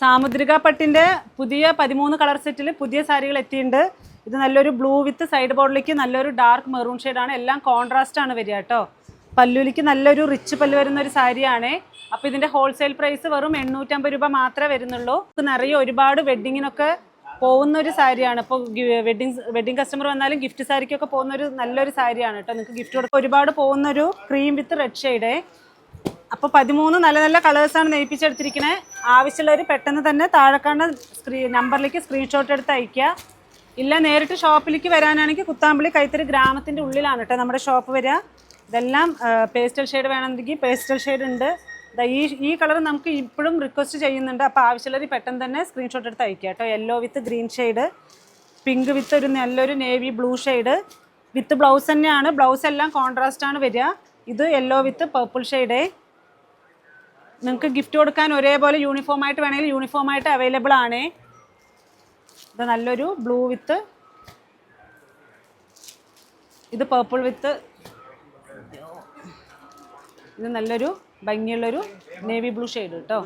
സാമുദ്രിക പട്ടിന്റെ പുതിയ പതിമൂന്ന് കളർ സെറ്റിൽ പുതിയ സാരികൾ എത്തിയിട്ടുണ്ട്. ഇത് നല്ലൊരു ബ്ലൂ വിത്ത് സൈഡ് ബോർഡിലേക്ക് നല്ലൊരു ഡാർക്ക് മെറൂൺ ആണ്. എല്ലാം കോൺട്രാസ്റ്റ് ആണ് വരിക കേട്ടോ. പല്ലുലിക്ക് നല്ലൊരു റിച്ച് പല്ല് വരുന്ന ഒരു സാരിയാണ്. അപ്പോൾ ഇതിന്റെ ഹോൾസെയിൽ പ്രൈസ് വെറും എണ്ണൂറ്റമ്പത് രൂപ മാത്രമേ വരുന്നുള്ളൂ. നിറയെ ഒരുപാട് വെഡ്ഡിങ്ങിനൊക്കെ പോകുന്ന ഒരു സാരിയാണ്. ഇപ്പോൾ വെഡിങ് വെഡിങ് കസ്റ്റമർ വന്നാലും ഗിഫ്റ്റ് സാരിക്കൊക്കെ പോകുന്ന ഒരു നല്ലൊരു സാരിയാണ് കേട്ടോ. നിങ്ങൾക്ക് ഗിഫ്റ്റ് കൊടുക്കാൻ ഒരുപാട് പോകുന്ന ഒരു ക്രീം വിത്ത് റെഡ് ഷെയ്ഡേ അപ്പോൾ പതിമൂന്ന് നല്ല നല്ല കളേഴ്സ് ആണ് നെയ്പ്പിച്ചെടുത്തിരിക്കുന്നത് ആവശ്യമുള്ളവർ പെട്ടെന്ന് തന്നെ താഴെ കാണുന്ന സ്ക്രീ നമ്പറിലേക്ക് സ്ക്രീൻഷോട്ട് എടുത്ത് അയയ്ക്കുക. ഇല്ല നേരിട്ട് ഷോപ്പിലേക്ക് വരാനാണെങ്കിൽ കുത്താമ്പള്ളി കൈത്തറി ഗ്രാമത്തിന്റെ ഉള്ളിലാണ് കേട്ടോ നമ്മുടെ ഷോപ്പ് വരിക. ഇതെല്ലാം പേസ്റ്റൽ ഷെയ്ഡ് വേണമെങ്കിൽ പേസ്റ്റൽ ഷെയ്ഡ് ഉണ്ട്. ഈ ഈ കളർ നമുക്ക് ഇപ്പോഴും റിക്വസ്റ്റ് ചെയ്യുന്നുണ്ട്. അപ്പോൾ ആവശ്യമുള്ളവർ പെട്ടെന്ന് തന്നെ സ്ക്രീൻഷോട്ട് എടുത്ത് അയക്കുക കേട്ടോ. Yellow with green shade pink with ഒരു നല്ലൊരു navy blue shade with blouse തന്നെയാണ്. ബ്ലൗസ് എല്ലാം കോൺട്രാസ്റ്റ് ആണ് വരിക. ഇത് യെല്ലോ വിത്ത് പർപ്പിൾ ഷെയ്ഡേ നിങ്ങൾക്ക് ഗിഫ്റ്റ് കൊടുക്കാൻ ഒരേപോലെ യൂണിഫോം ആയിട്ട് വേണമെങ്കിൽ യൂണിഫോം ആയിട്ട് അവൈലബിൾ ആണ്. ഇത് നല്ലൊരു ബ്ലൂ വിത്ത് ഇത് പേർപ്പിൾ വിത്ത് ഇത് നല്ലൊരു ഭംഗിയുള്ളൊരു നേവി ബ്ലൂ ഷെയ്ഡ് കേട്ടോ